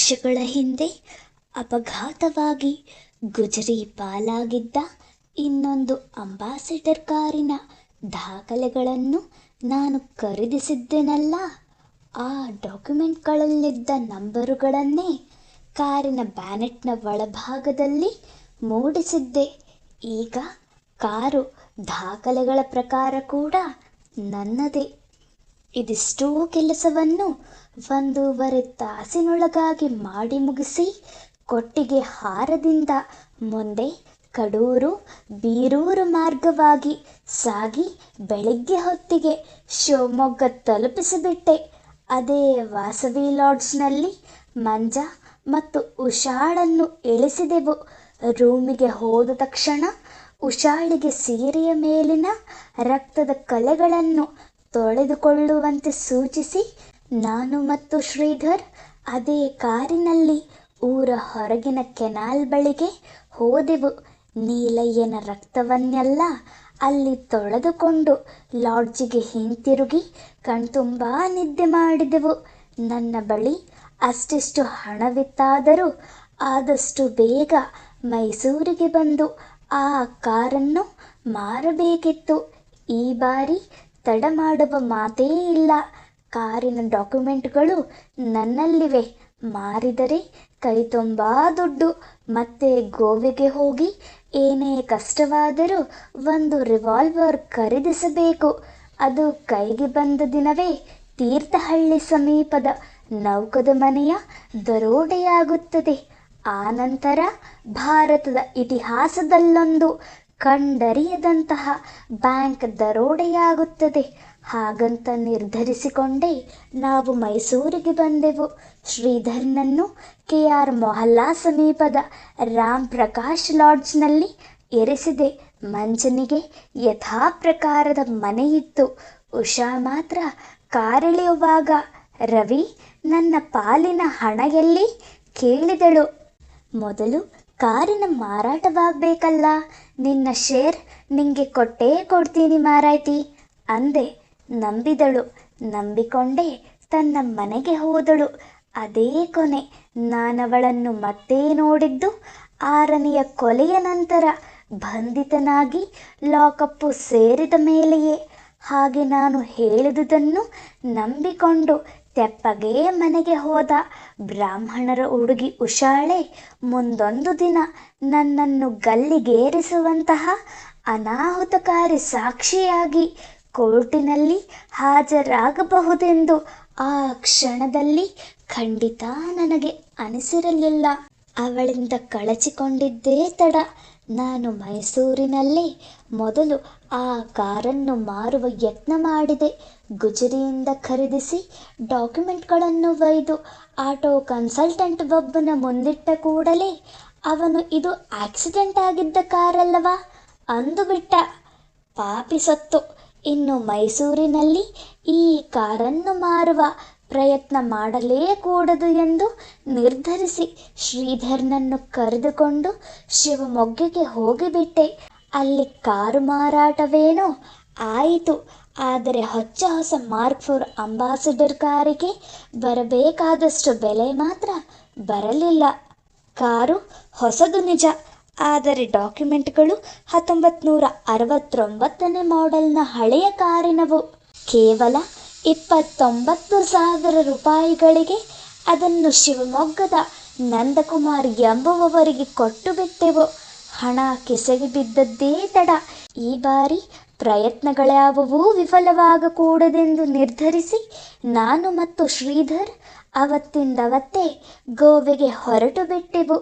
ವರ್ಷಗಳ ಹಿಂದೆ ಅಪಘಾತವಾಗಿ ಗುಜರಿ ಪಾಲಾಗಿದ್ದ ಇನ್ನೊಂದು ಅಂಬಾಸಿಡರ್ ಕಾರಿನ ದಾಖಲೆಗಳನ್ನು ನಾನು ಖರೀದಿಸಿದ್ದೆನಲ್ಲ, ಆ ಡಾಕ್ಯುಮೆಂಟ್ಗಳಲ್ಲಿದ್ದ ನಂಬರುಗಳನ್ನೇ ಕಾರಿನ ಬ್ಯಾನೆಟ್ನ ಒಳಭಾಗದಲ್ಲಿ ಮೂಡಿಸಿದ್ದೆ. ಈಗ ಕಾರು ದಾಖಲೆಗಳ ಪ್ರಕಾರ ಕೂಡ ನನ್ನದೇ. ಇದಿಷ್ಟೂ ಕೆಲಸವನ್ನು ಒಂದೂವರೆ ತಾಸಿನೊಳಗಾಗಿ ಮಾಡಿ ಮುಗಿಸಿ, ಕೊಟ್ಟಿಗೆ ಹಾರದಿಂದ ಮುಂದೆ ಕಡೂರು, ಬೀರೂರು ಮಾರ್ಗವಾಗಿ ಸಾಗಿ ಬೆಳಿಗ್ಗೆ ಹೊತ್ತಿಗೆ ಶಿವಮೊಗ್ಗ ತಲುಪಿಸಿಬಿಟ್ಟೆ. ಅದೇ ವಾಸವಿ ಲಾಡ್ಜ್ನಲ್ಲಿ ಮಂಜ ಮತ್ತು ಉಷಾಳನ್ನು ಇಳಿಸಿದೆವು. ರೂಮಿಗೆ ಹೋದ ತಕ್ಷಣ ಉಷಾಳಿಗೆ ಸೀರೆಯ ಮೇಲಿನ ರಕ್ತದ ಕಲೆಗಳನ್ನು ತೊಳೆದುಕೊಳ್ಳುವಂತೆ ಸೂಚಿಸಿ, ನಾನು ಮತ್ತು ಶ್ರೀಧರ್ ಅದೇ ಕಾರಿನಲ್ಲಿ ಊರ ಹೊರಗಿನ ಕೆನಾಲ್ ಬಳಿಗೆ ಹೋದೆವು. ನೀಲಯ್ಯನ ರಕ್ತವನ್ನೆಲ್ಲ ಅಲ್ಲಿ ತೊಳೆದುಕೊಂಡು ಲಾಡ್ಜಿಗೆ ಹಿಂತಿರುಗಿ ಕಣ್ತುಂಬ ನಿದ್ದೆ ಮಾಡಿದೆವು. ನನ್ನ ಬಳಿ ಅಷ್ಟಿಷ್ಟು ಹಣವಿತ್ತಾದರೂ ಆದಷ್ಟು ಬೇಗ ಮೈಸೂರಿಗೆ ಬಂದು ಆ ಕಾರನ್ನು ಮಾರಬೇಕಿತ್ತು. ಈ ಬಾರಿ ತಡ ಮಾಡುವ ಮಾತೇ ಇಲ್ಲ. ಕಾರಿನ ಡಾಕ್ಯುಮೆಂಟ್ಗಳು ನನ್ನಲ್ಲಿವೆ. ಮಾರಿದರೆ ಕೈ ತುಂಬ ದುಡ್ಡು. ಮತ್ತೆ ಗೋವೆಗೆ ಹೋಗಿ ಏನೇ ಕಷ್ಟವಾದರೂ ಒಂದು ರಿವಾಲ್ವರ್ ಖರೀದಿಸಬೇಕು. ಅದು ಕೈಗೆ ಬಂದ ದಿನವೇ ತೀರ್ಥಹಳ್ಳಿ ಸಮೀಪದ ನೌಕದ ಮನೆಯ ದರೋಡೆಯಾಗುತ್ತದೆ. ಆನಂತರ ಭಾರತದ ಇತಿಹಾಸದಲ್ಲೊಂದು ಕಂಡರಿಯದಂತಹ ಬ್ಯಾಂಕ್ ದರೋಡೆಯಾಗುತ್ತದೆ. ಹಾಗಂತ ನಿರ್ಧರಿಸಿಕೊಂಡೇ ನಾವು ಮೈಸೂರಿಗೆ ಬಂದೆವು. ಶ್ರೀಧರ್ನನ್ನು ಕೆ ಆರ್ ಮೊಹಲ್ಲಾ ಸಮೀಪದ ರಾಮ್ ಪ್ರಕಾಶ್ ಲಾಡ್ಜ್ನಲ್ಲಿ ಎರೆಸಿದೆ. ಮಂಜನಿಗೆ ಯಥಾ ಪ್ರಕಾರದ ಮನೆಯಿತ್ತು. ಉಷಾ ಮಾತ್ರ ಕಾರಿಳಿಯುವಾಗ ರವಿ, ನನ್ನ ಪಾಲಿನ ಹಣ ಎಲ್ಲಿ ಕೇಳಿದಳು. ಮೊದಲು ಕಾರಿನ ಮಾರಾಟವಾಗಬೇಕಲ್ಲ. ನಿನ್ನ ಶೇರ್ ನಿಂಗೆ ಕೊಟ್ಟೇ ಕೊಡ್ತೀನಿ ಮಾರಾಯ್ತಿ. ಅಂದೆ, ನಂಬಿದಳು. ನಂಬಿಕೊಂಡೇ ತನ್ನ ಮನೆಗೆ ಹೋದಳು. ಅದೇ ಕೊನೆ, ನಾನವಳನ್ನು ಮತ್ತೆ ನೋಡಿದ್ದು ಆರನೆಯ ಕೊಲೆಯ ನಂತರ ಬಂಧಿತನಾಗಿ ಲಾಕಪ್ಪು ಸೇರಿದ ಮೇಲೆಯೇ. ಹಾಗೆ ನಾನು ಹೇಳಿದುದನ್ನು ನಂಬಿಕೊಂಡು ತೆಪ್ಪಗೆ ಮನೆಗೆ ಹೋದ ಬ್ರಾಹ್ಮಣರ ಹುಡುಗಿ ಉಷಾಳೆ, ಮುಂದೊಂದು ದಿನ ನನ್ನನ್ನು ಗಲ್ಲಿಗೇರಿಸುವಂತಹ ಅನಾಹುತಕಾರಿ ಸಾಕ್ಷಿಯಾಗಿ ಕೋರ್ಟಿನಲ್ಲಿ ಹಾಜರಾಗಬಹುದೆಂದು ಆ ಕ್ಷಣದಲ್ಲಿ ಖಂಡಿತ ನನಗೆ ಅನಿಸಿರಲಿಲ್ಲ. ಅವಳಿಂದ ಕಳಚಿಕೊಂಡಿದ್ದೇ ತಡ. ನಾನು ಮೈಸೂರಿನಲ್ಲೇ ಮೊದಲು ಆ ಕಾರನ್ನು ಮಾರುವ ಯತ್ನ ಮಾಡಿದೆ. ಗುಜರಿಯಿಂದ ಖರೀದಿಸಿ ಡಾಕ್ಯುಮೆಂಟ್ಗಳನ್ನು ಒಯ್ದು ಆಟೋ ಕನ್ಸಲ್ಟೆಂಟ್ ಒಬ್ಬನ ಮುಂದಿಟ್ಟ ಕೂಡಲೇ, ಅವನು ಇದು ಆಕ್ಸಿಡೆಂಟ್ ಆಗಿದ್ದ ಕಾರಲ್ಲವಾ? ಅಂದುಬಿಟ್ಟ ಪಾಪಿ ಸತ್ತು. ಇನ್ನು ಮೈಸೂರಿನಲ್ಲಿ ಈ ಕಾರನ್ನು ಮಾರುವ ಪ್ರಯತ್ನ ಮಾಡಲೇ ಕೂಡದು ಎಂದು ನಿರ್ಧರಿಸಿ ಶ್ರೀಧರ್ನನ್ನು ಕರೆದುಕೊಂಡು ಶಿವಮೊಗ್ಗಕ್ಕೆ ಹೋಗಿಬಿಟ್ಟೆ. ಅಲ್ಲಿ ಕಾರು ಮಾರಾಟವೇನೋ ಆಯಿತು. ಆದರೆ ಹೊಚ್ಚ ಹೊಸ ಮಾರ್ಕ್ ಫೋರ್ ಅಂಬಾಸಿಡರ್ ಕಾರಿಗೆ ಬರಬೇಕಾದಷ್ಟು ಬೆಲೆ ಮಾತ್ರ ಬರಲಿಲ್ಲ. ಕಾರು ಹೊಸದು ನಿಜ. ಆದರೆ ಡಾಕ್ಯುಮೆಂಟ್ಗಳು ಹತ್ತೊಂಬತ್ತು ನೂರ ಅರವತ್ತೊಂಬತ್ತನೇ ಮಾಡೆಲ್ನ ಹಳೆಯ ಕಾರಿನವು. ಕೇವಲ ಇಪ್ಪತ್ತೊಂಬತ್ತು ಸಾವಿರ ರೂಪಾಯಿಗಳಿಗೆ ಅದನ್ನು ಶಿವಮೊಗ್ಗದ ನಂದಕುಮಾರ್ ಎಂಬುವವರಿಗೆ ಕೊಟ್ಟು ಬಿಟ್ಟೆವು. ಹಣ ಕೆಸಗಿ ಬಿದ್ದದ್ದೇ ತಡ. ಈ ಬಾರಿ ಪ್ರಯತ್ನಗಳ್ಯಾವುವೂ ವಿಫಲವಾಗಕೂಡದೆಂದು ನಿರ್ಧರಿಸಿ ನಾನು ಮತ್ತು ಶ್ರೀಧರ್ ಅವತ್ತಿಂದವತ್ತೇ ಗೋವೆಗೆ ಹೊರಟು ಬಿಟ್ಟೆವು.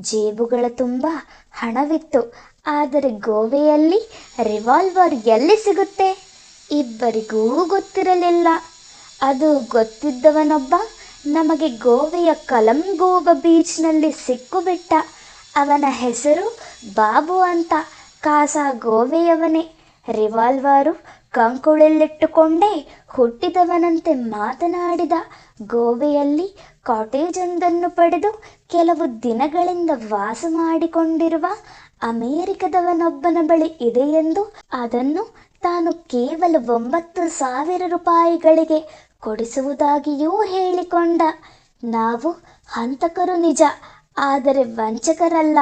ಜೇಬುಗಳ ತುಂಬ ಹಣವಿತ್ತು. ಆದರೆ ಗೋವೆಯಲ್ಲಿ ರಿವಾಲ್ವರ್ ಎಲ್ಲಿ ಸಿಗುತ್ತೆ? ಇಬ್ಬರಿಗೂ ಗೊತ್ತಿರಲಿಲ್ಲ. ಅದು ಗೊತ್ತಿದ್ದವನೊಬ್ಬ ನಮಗೆ ಗೋವೆಯ ಕಲಂಗೋಬ ಬೀಚ್ನಲ್ಲಿ ಸಿಕ್ಕುಬಿಟ್ಟ. ಅವನ ಹೆಸರು ಬಾಬು ಅಂತ. ಕಾಸ ಗೋವೆಯವನೇ. ರಿವಾಲ್ವಾರು ಕಂಕುಳಲ್ಲಿಟ್ಟುಕೊಂಡೇ ಹುಟ್ಟಿದವನಂತೆ ಮಾತನಾಡಿದ ಗೋವೆಯಲ್ಲಿ ಕಾಟೇಜೊಂದನ್ನು ಪಡೆದು ಕೆಲವು ದಿನಗಳಿಂದ ವಾಸ ಮಾಡಿಕೊಂಡಿರುವ ಅಮೆರಿಕದವನೊಬ್ಬನ ಬಳಿ ಎಂದು ಅದನ್ನು ತಾನು ಕೇವಲ ಒಂಬತ್ತು ಸಾವಿರ ರೂಪಾಯಿಗಳಿಗೆ ಕೊಡಿಸುವುದಾಗಿಯೂ ಹೇಳಿಕೊಂಡ. ನಾವು ಹಂತಕರು ನಿಜ, ಆದರೆ ವಂಚಕರಲ್ಲ.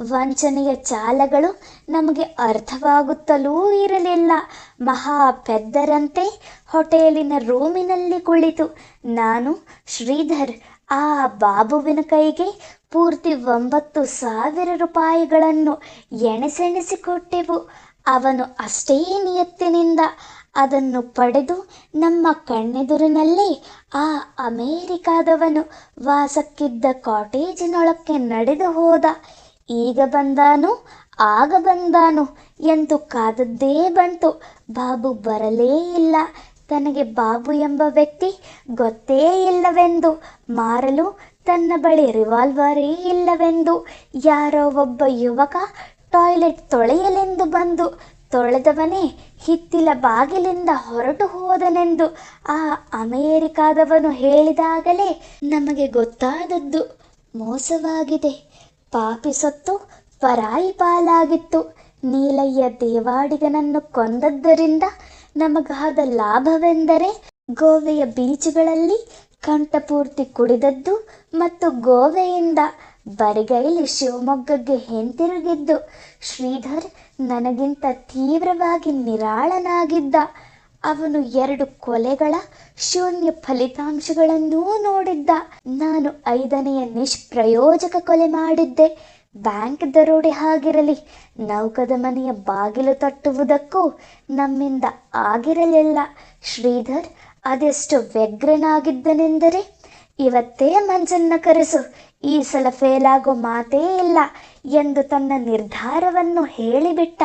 ವಂಚನೆಯ ಚಾಲಗಳು ನಮಗೆ ಅರ್ಥವಾಗುತ್ತಲೂ ಇರಲಿಲ್ಲ. ಮಹಾ ಪೆದ್ದರಂತೆ ಹೋಟೆಲಿನ ರೂಮಿನಲ್ಲಿ ಕುಳಿತು ನಾನು, ಶ್ರೀಧರ್, ಆ ಬಾಬುವಿನ ಕೈಗೆ ಪೂರ್ತಿ ಒಂಬತ್ತು ಸಾವಿರ ರೂಪಾಯಿಗಳನ್ನು ಎಣೆಸೆಣಿಸಿಕೊಟ್ಟೆವು. ಅವನು ಅಷ್ಟೇ ನಿಯತ್ತಿನಿಂದ ಅದನ್ನು ಪಡೆದು ನಮ್ಮ ಕಣ್ಣೆದುರಿನಲ್ಲಿ ಆ ಅಮೇರಿಕಾದವನು ವಾಸಕ್ಕಿದ್ದ ಕಾಟೇಜಿನೊಳಕ್ಕೆ ನಡೆದು ಹೋದ. ಈಗ ಬಂದಾನು, ಆಗ ಬಂದಾನು ಎಂದು ಕಾದದ್ದೇ ಬಂತು. ಬಾಬು ಬರಲೇ ಇಲ್ಲ. ತನಗೆ ಬಾಬು ಎಂಬ ವ್ಯಕ್ತಿ ಗೊತ್ತೇ ಇಲ್ಲವೆಂದು, ಮಾರಲು ತನ್ನ ಬಳಿ ರಿವಾಲ್ವರೇ ಇಲ್ಲವೆಂದು, ಯಾರೋ ಒಬ್ಬ ಯುವಕ ಟಾಯ್ಲೆಟ್ ತೊಳೆಯಲೆಂದು ಬಂದು, ತೊಳೆದವನೇ ಹಿತ್ತಿಲ ಬಾಗಿಲಿಂದ ಹೊರಟು ಹೋದನೆಂದು ಆ ಅಮೇರಿಕಾದವನು ಹೇಳಿದಾಗಲೇ ನಮಗೆ ಗೊತ್ತಾದದ್ದು ಮೋಸವಾಗಿದೆ. ಪಾಪಿ ಸತ್ತು ಪರಾಯಿ ಪಾಲಾಗಿತ್ತು. ನೀಲಯ್ಯ ದೇವಾಡಿಗನನ್ನು ಕೊಂದದ್ದರಿಂದ ನಮಗಾದ ಲಾಭವೆಂದರೆ ಗೋವೆಯ ಬೀಚುಗಳಲ್ಲಿ ಕಂಠಪೂರ್ತಿ ಕುಡಿದದ್ದು ಮತ್ತು ಗೋವೆಯಿಂದ ಬರಿಗೈಲಿ ಶಿವಮೊಗ್ಗಕ್ಕೆ ಹಿಂತಿರುಗಿದ್ದು ಶ್ರೀಧರ್ ನನಗಿಂತ ತೀವ್ರವಾಗಿ ನಿರಾಳನಾಗಿದ್ದ. ಅವನು ಎರಡು ಕೊಲೆಗಳ ಶೂನ್ಯ ಫಲಿತಾಂಶಗಳನ್ನೂ ನೋಡಿದ್ದ. ನಾನು ಐದನೆಯ ನಿಷ್ಪ್ರಯೋಜಕ ಕೊಲೆ ಮಾಡಿದ್ದೆ. ಬ್ಯಾಂಕ್ ದರೋಡೆ ಆಗಿರಲಿ ನೌಕದ ಮನೆಯ ಬಾಗಿಲು ತಟ್ಟುವುದಕ್ಕೂ ನಮ್ಮಿಂದ ಆಗಿರಲಿಲ್ಲ. ಶ್ರೀಧರ್, ಅದೆಷ್ಟು ವ್ಯಗ್ರನಾಗಿದ್ದನೆಂದರೆ, ಇವತ್ತೇ ಮಂಜನ್ನ ಕರೆಸು, ಈ ಸಲ ಫೇಲಾಗೋ ಮಾತೇ ಇಲ್ಲ ಎಂದು ತನ್ನ ನಿರ್ಧಾರವನ್ನು ಹೇಳಿಬಿಟ್ಟ.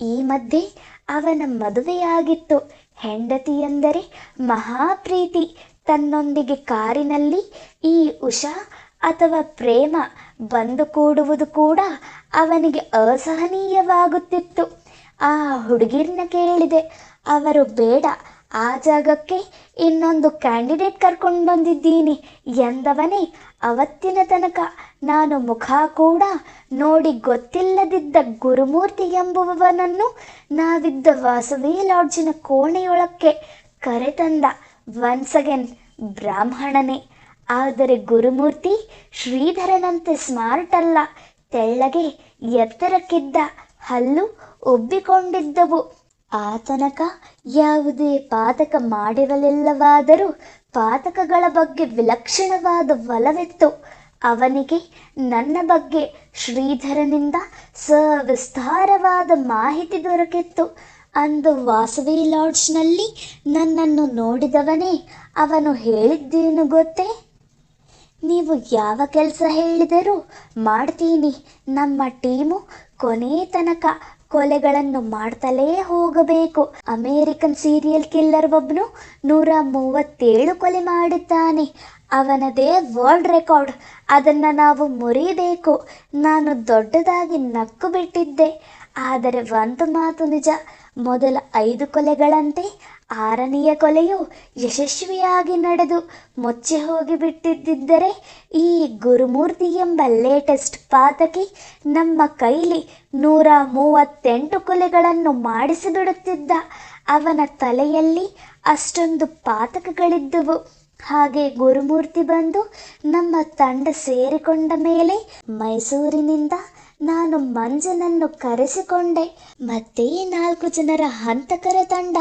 ಈ ಮಧ್ಯೆ ಅವನ ಮದುವೆಯಾಗಿತ್ತು. ಹೆಂಡತಿ ಎಂದರೆ ಮಹಾಪ್ರೀತಿ. ತನ್ನೊಂದಿಗೆ ಕಾರಿನಲ್ಲಿ ಈ ಉಷಾ ಅಥವಾ ಪ್ರೇಮ ಬಂದು ಕೂಡುವುದು ಕೂಡ ಅವನಿಗೆ ಅಸಹನೀಯವಾಗುತ್ತಿತ್ತು. ಆ ಹುಡುಗಿರನ್ನ ಕೇಳಿದೆ, ಅವರು ಬೇಡ ಆ ಜಾಗಕ್ಕೆ ಇನ್ನೊಂದು ಕ್ಯಾಂಡಿಡೇಟ್ ಕರ್ಕೊಂಡು ಬಂದಿದ್ದೀನಿ ಎಂದವನೇ ಅವತ್ತಿನ ತನಕ ನಾನು ಮುಖ ಕೂಡ ನೋಡಿ ಗೊತ್ತಿಲ್ಲದಿದ್ದ ಗುರುಮೂರ್ತಿ ಎಂಬುವವನನ್ನು ನಾವಿದ್ದ ವಾಸವಿ ಲಾಡ್ಜಿನ ಕೋಣೆಯೊಳಕ್ಕೆ ಕರೆತಂದ ಒನ್ಸ್ ಅಗೇನ್ ಬ್ರಾಹ್ಮಣನೇ. ಆದರೆ ಗುರುಮೂರ್ತಿ ಶ್ರೀಧರನಂತೆ ಸ್ಮಾರ್ಟ್ ಅಲ್ಲ, ತೆಳ್ಳಗೆ ಎತ್ತರಕ್ಕಿದ್ದ ಹಲ್ಲು ಉಬ್ಬಿಕೊಂಡಿದ್ದವು. ಆ ತನಕ ಯಾವುದೇ ಪಾತಕ ಮಾಡಿರಲಿಲ್ಲವಾದರೂ ಪಾತಕಗಳ ಬಗ್ಗೆ ವಿಲಕ್ಷಣವಾದ ಒಲವಿತ್ತು. ಅವನಿಗೆ ನನ್ನ ಬಗ್ಗೆ ಶ್ರೀಧರನಿಂದ ಸವಿಸ್ತಾರವಾದ ಮಾಹಿತಿ ದೊರಕಿತ್ತು. ಅಂದು ವಾಸವಿ ಲಾಡ್ಜ್ನಲ್ಲಿ ನನ್ನನ್ನು ನೋಡಿದವನೇ ಅವನು ಹೇಳಿದ್ದೇನು ಗೊತ್ತೇ? ನೀವು ಯಾವ ಕೆಲಸ ಹೇಳಿದರೂ ಮಾಡ್ತೀನಿ. ನಮ್ಮ ಟೀಮು ಕೊನೆ ತನಕ ಕೊಲೆಗಳನ್ನು ಮಾಡ್ತಲೇ ಹೋಗಬೇಕು. ಅಮೇರಿಕನ್ ಸೀರಿಯಲ್ ಕಿಲ್ಲರ್ ಒಬ್ಬನು ನೂರ ಮೂವತ್ತೇಳು ಕೊಲೆ ಮಾಡಿದ್ದಾನೆ ಅವನದೇ ವರ್ಲ್ಡ್ ರೆಕಾರ್ಡ್. ಅದನ್ನು ನಾವು ಮುರಿಬೇಕು. ನಾನು ದೊಡ್ಡದಾಗಿ ನಕ್ಕು ಬಿಟ್ಟಿದ್ದೆ. ಆದರೆ ಒಂದು ಮಾತು ನಿಜ. ಮೊದಲ ಐದು ಕೊಲೆಗಳಂತೆ ಆರನೆಯ ಕೊಲೆಯು ಯಶಸ್ವಿಯಾಗಿ ನಡೆದು ಮೊಚ್ಚೆ ಹೋಗಿಬಿಟ್ಟಿದ್ದರೆ ಈ ಗುರುಮೂರ್ತಿ ಎಂಬ ಲೇಟೆಸ್ಟ್ ಪಾತಕಿ ನಮ್ಮ ಕೈಲಿ ನೂರ ಮೂವತ್ತೆಂಟು ಕೊಲೆಗಳನ್ನು ಮಾಡಿಸಿಬಿಡುತ್ತಿದ್ದ ಅವನ ತಲೆಯಲ್ಲಿ ಅಷ್ಟೊಂದು ಪಾತಕಗಳಿದ್ದುವು. ಹಾಗೆ ಗುರುಮೂರ್ತಿ ಬಂದು ನಮ್ಮ ತಂಡ ಸೇರಿಕೊಂಡ ಮೇಲೆ ಮೈಸೂರಿನಿಂದ ನಾನು ಮಂಜನನ್ನು ಕರೆಸಿಕೊಂಡೆ. ಮತ್ತೆ ನಾಲ್ಕು ಜನರ ಹಂತಕರ ತಂಡ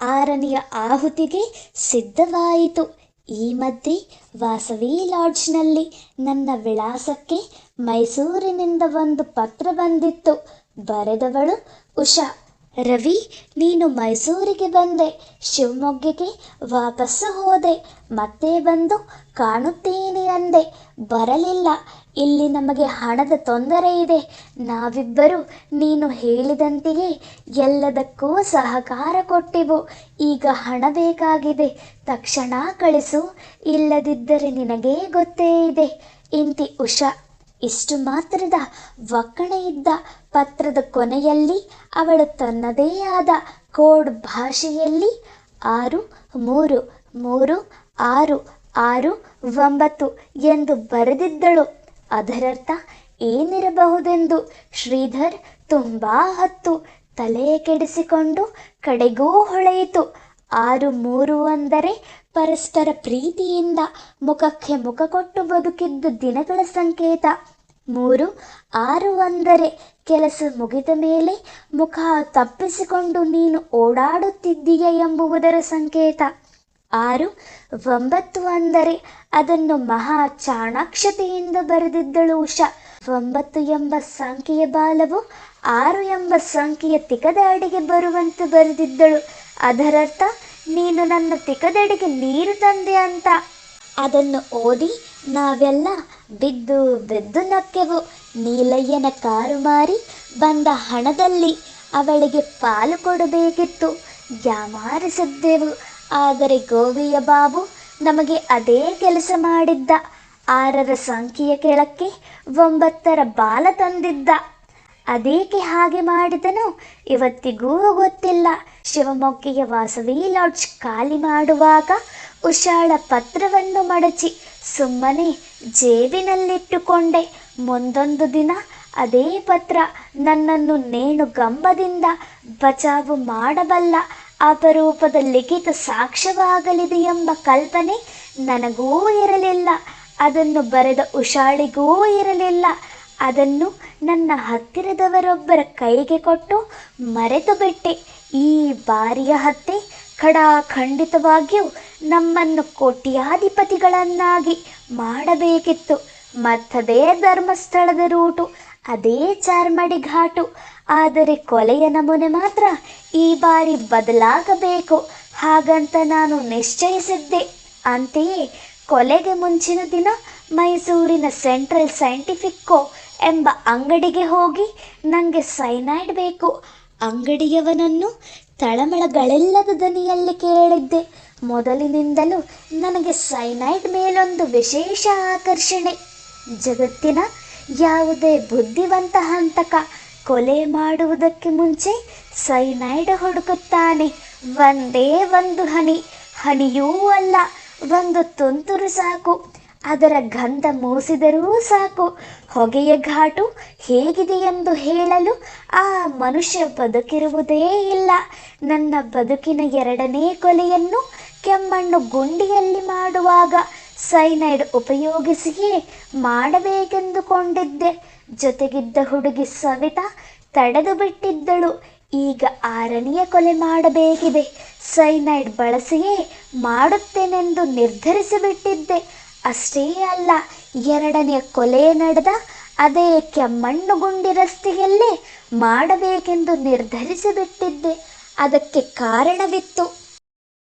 ಆರನೆಯ ಆಹುತಿಗೆ ಸಿದ್ಧವಾಯಿತು. ಈ ಮಧ್ಯೆ ವಾಸವಿ ಲಾಡ್ಜ್ನಲ್ಲಿ ನನ್ನ ವಿಳಾಸಕ್ಕೆ ಮೈಸೂರಿನಿಂದ ಒಂದು ಪತ್ರ ಬಂದಿತ್ತು. ಬರೆದವಳು ಉಷಾ, ರವಿ, ನೀನು ಮೈಸೂರಿಗೆ ಬಂದೆ. ಶಿವಮೊಗ್ಗಕ್ಕೆ ವಾಪಸ್ಸು ಹೋದೆ. ಮತ್ತೆ ಬಂದು ಕಾಣುತ್ತೇನೆ ಅಂದೆ. ಬರಲಿಲ್ಲ. ಇಲ್ಲಿ ನಮಗೆ ಹಣದ ತೊಂದರೆ ಇದೆ. ನಾವಿಬ್ಬರು, ನೀನು ಹೇಳಿದಂತೆಯೇ ಎಲ್ಲದಕ್ಕೂ ಸಹಕಾರ ಕೊಟ್ಟೆವು. ಈಗ ಹಣ ಬೇಕಾಗಿದೆ. ತಕ್ಷಣ ಕಳಿಸು. ಇಲ್ಲದಿದ್ದರೆ ನಿನಗೇ ಗೊತ್ತೇ ಇದೆ. ಇಂತಿ ಉಷಾ, ಇಷ್ಟು ಮಾತ್ರದ ಒಕ್ಕಣೆ ಇದ್ದ ಪತ್ರದ ಕೊನೆಯಲ್ಲಿ ಅವಳು ತನ್ನದೇ ಆದ ಕೋಡ್ ಭಾಷೆಯಲ್ಲಿ ಆರು, ಮೂರು ಮೂರು, ಆರು ಆರು, ಒಂಬತ್ತು ಎಂದು ಬರೆದಿದ್ದಳು. ಅದರರ್ಥ ಏನಿರಬಹುದೆಂದು ಶ್ರೀಧರ್ ತುಂಬಾ ಹತ್ತು ತಲೆ ಕೆಡಿಸಿಕೊಂಡು ಕಡೆಗೂ ಹೊಳೆಯಿತು. ಆರು ಮೂರು ಅಂದರೆ ಪರಸ್ಪರ ಪ್ರೀತಿಯಿಂದ ಮುಖಕ್ಕೆ ಮುಖ ಕೊಟ್ಟು ಬದುಕಿದ್ದ ದಿನಗಳ ಸಂಕೇತ. ಮೂರು ಆರು ಅಂದರೆ ಕೆಲಸ ಮುಗಿದ ಮೇಲೆ ಮುಖ ತಪ್ಪಿಸಿಕೊಂಡು ನೀನು ಓಡಾಡುತ್ತಿದ್ದೀಯ ಎಂಬುವುದರ ಸಂಕೇತ. ಆರು, ಒಂಬತ್ತು ಅಂದರೆ ಅದನ್ನು ಮಹಾ ಚಾಣಾಕ್ಷತೆಯಿಂದ ಬರೆದಿದ್ದಳು ಉಷಾ. ಒಂಬತ್ತು ಎಂಬ ಸಂಖ್ಯೆಯ ಬಾಲವು ಆರು ಎಂಬ ಸಂಖ್ಯೆಯ ತಿಕದಾಡಿಗೆ ಬರುವಂತೆ ಬರೆದಿದ್ದಳು. ಅದರರ್ಥ, ನೀನು ನನ್ನ ತಿಕದಡಿಗೆ ನೀರು ತಂದೆ ಅಂತ. ಅದನ್ನು ಓದಿ ನಾವೆಲ್ಲ ಬಿದ್ದು ಬಿದ್ದು ನಕ್ಕೆವು. ನೀಲಯ್ಯನ ಕಾರು ಮಾರಿ ಬಂದ ಹಣದಲ್ಲಿ ಅವಳಿಗೆ ಪಾಲು ಕೊಡಬೇಕಿತ್ತು. ಯಾಮಾರಿಸಿದ್ದೆವು. ಆದರೆ ಗೋವಿಯ ಬಾಬು ನಮಗೆ ಅದೇ ಕೆಲಸ ಮಾಡಿದ್ದ. ಆರರ ಸಂಖ್ಯೆಯ ಕೆಳಕ್ಕೆ ಒಂಬತ್ತರ ಬಾಲ ತಂದಿದ್ದ. ಅದೇಕೆ ಹಾಗೆ ಮಾಡಿದನು? ಇವತ್ತಿಗೂ ಗೊತ್ತಿಲ್ಲ. ಶಿವಮೊಗ್ಗೆಯ ವಾಸವಿ ಲಾಡ್ಜ್ ಖಾಲಿ ಮಾಡುವಾಗ ಉಷಾಳ ಪತ್ರವನ್ನು ಮಡಚಿ ಸುಮ್ಮನೆ ಜೇಬಿನಲ್ಲಿಟ್ಟುಕೊಂಡೆ. ಮುಂದೊಂದು ದಿನ ಅದೇ ಪತ್ರ ನನ್ನನ್ನು ನೇಣು ಗಂಬದಿಂದ ಬಚಾವು ಮಾಡಬಲ್ಲ. ಅಪರೂಪದ ಲಿಖಿತ ಸಾಕ್ಷ್ಯವಾಗಲಿದೆ ಎಂಬ ಕಲ್ಪನೆ ನನಗೂ ಇರಲಿಲ್ಲ. ಅದನ್ನು ಬರೆದ ಉಷಾಳಿಗೂ ಇರಲಿಲ್ಲ. ಅದನ್ನು ನನ್ನ ಹತ್ತಿರದವರೊಬ್ಬರ ಕೈಗೆ ಕೊಟ್ಟು ಮರೆತು ಬಿಟ್ಟೆ ಈ ಬಾರಿಯ ಹತ್ಯೆ ಖಡಾಖಂಡಿತವಾಗಿಯೂ ನಮ್ಮನ್ನು ಕೋಟ್ಯಾಧಿಪತಿಗಳನ್ನಾಗಿ ಮಾಡಬೇಕಿತ್ತು. ಮತ್ತದೇ ಧರ್ಮಸ್ಥಳದ ರೂಟು, ಅದೇ ಚಾರ್ಮಡಿ ಘಾಟು ಆದರೆ ಕೊಲೆಯ ನಮೂನೆ ಮಾತ್ರ ಈ ಬಾರಿ ಬದಲಾಗಬೇಕು. ಹಾಗಂತ ನಾನು ನಿಶ್ಚಯಿಸಿದ್ದೆ. ಅಂತೆಯೇ ಕೊಲೆಗೆ ಮುಂಚಿನ ದಿನ ಮೈಸೂರಿನ ಸೆಂಟ್ರಲ್ ಸೈಂಟಿಫಿಕ್ಕೋ ಎಂಬ ಅಂಗಡಿಗೆ ಹೋಗಿ ನನಗೆ ಸೈನೈಡ್ ಬೇಕು. ಅಂಗಡಿಯವನನ್ನು ತಳಮಳಗಳೆಲ್ಲದ ದನಿಯಲ್ಲಿ ಕೇಳಿದ್ದೆ. ಮೊದಲಿನಿಂದಲೂ ನನಗೆ ಸೈನೈಡ್ ಮೇಲೊಂದು ವಿಶೇಷ ಆಕರ್ಷಣೆ. ಜಗತ್ತಿನ ಯಾವುದೇ ಬುದ್ಧಿವಂತ ಹಂತಕ ಕೊಲೆ ಮಾಡುವುದಕ್ಕೆ ಮುಂಚೆ ಸೈನೈಡ್ ಹುಡುಕುತ್ತಾನೆ. ಒಂದೇ ಒಂದು ಹನಿ. ಹನಿಯೂ ಅಲ್ಲ. ಒಂದು ತುಂತುರು ಸಾಕು. ಅದರ ಗಂಧ ಮೂಸಿದರೂ ಸಾಕು. ಹೊಗೆಯ ಘಾಟು ಹೇಗಿದೆ ಎಂದು ಹೇಳಲು ಆ ಮನುಷ್ಯ ಬದುಕಿರುವುದೇ ಇಲ್ಲ. ನನ್ನ ಬದುಕಿನ ಎರಡನೇ ಕೊಲೆಯನ್ನು ಕೆಮ್ಮಣ್ಣು ಗುಂಡಿಯಲ್ಲಿ ಮಾಡುವಾಗ ಸೈನೈಡ್ ಉಪಯೋಗಿಸಿಯೇ ಮಾಡಬೇಕೆಂದುಕೊಂಡಿದ್ದೆ. ಜೊತೆಗಿದ್ದ ಹುಡುಗಿ ಸವಿತಾ ತಡೆದು ಬಿಟ್ಟಿದ್ದಳು. ಈಗ ಆರನೆಯ ಕೊಲೆ ಮಾಡಬೇಕಿದೆ. ಸೈನೈಡ್ ಬಳಸಿಯೇ ಮಾಡುತ್ತೇನೆಂದು ನಿರ್ಧರಿಸಿಬಿಟ್ಟಿದ್ದೆ ಅಷ್ಟೇ ಅಲ್ಲ, ಎರಡನೆಯ ಕೊಲೆ ನಡೆದ ಅದೇ ಕೆಮ್ಮಣ್ಣುಗುಂಡಿ ರಸ್ತೆಯಲ್ಲೇ ಮಾಡಬೇಕೆಂದು ನಿರ್ಧರಿಸಿಬಿಟ್ಟಿದ್ದೆ ಅದಕ್ಕೆ ಕಾರಣವಿತ್ತು.